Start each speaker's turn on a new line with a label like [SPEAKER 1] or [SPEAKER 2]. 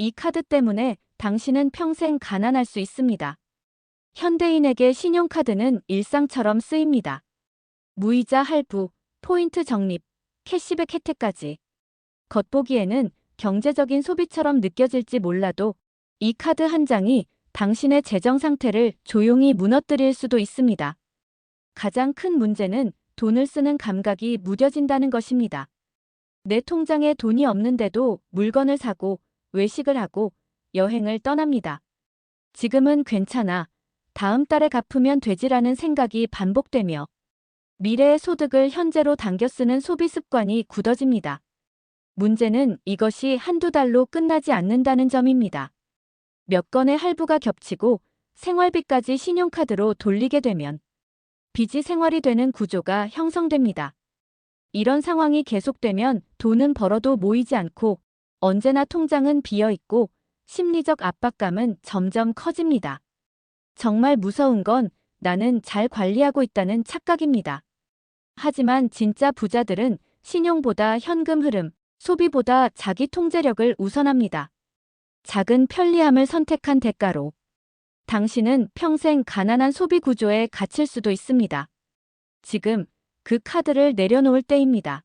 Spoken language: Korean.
[SPEAKER 1] 이 카드 때문에 당신은 평생 가난할 수 있습니다. 현대인에게 신용카드는 일상처럼 쓰입니다. 무이자 할부, 포인트 적립, 캐시백 혜택까지. 겉보기에는 경제적인 소비처럼 느껴질지 몰라도 이 카드 한 장이 당신의 재정 상태를 조용히 무너뜨릴 수도 있습니다. 가장 큰 문제는 돈을 쓰는 감각이 무뎌진다는 것입니다. 내 통장에 돈이 없는데도 물건을 사고 외식을 하고 여행을 떠납니다. 지금은 괜찮아. 다음 달에 갚으면 되지라는 생각이 반복되며 미래의 소득을 현재로 당겨 쓰는 소비 습관이 굳어집니다. 문제는 이것이 한두 달로 끝나지 않는다는 점입니다. 몇 건의 할부가 겹치고 생활비까지 신용카드로 돌리게 되면 빚이 생활이 되는 구조가 형성됩니다. 이런 상황이 계속되면 돈은 벌어도 모이지 않고 언제나 통장은 비어 있고 심리적 압박감은 점점 커집니다. 정말 무서운 건 나는 잘 관리하고 있다는 착각입니다. 하지만 진짜 부자들은 신용보다 현금 흐름, 소비보다 자기 통제력을 우선합니다. 작은 편리함을 선택한 대가로 당신은 평생 가난한 소비 구조에 갇힐 수도 있습니다. 지금 그 카드를 내려놓을 때입니다.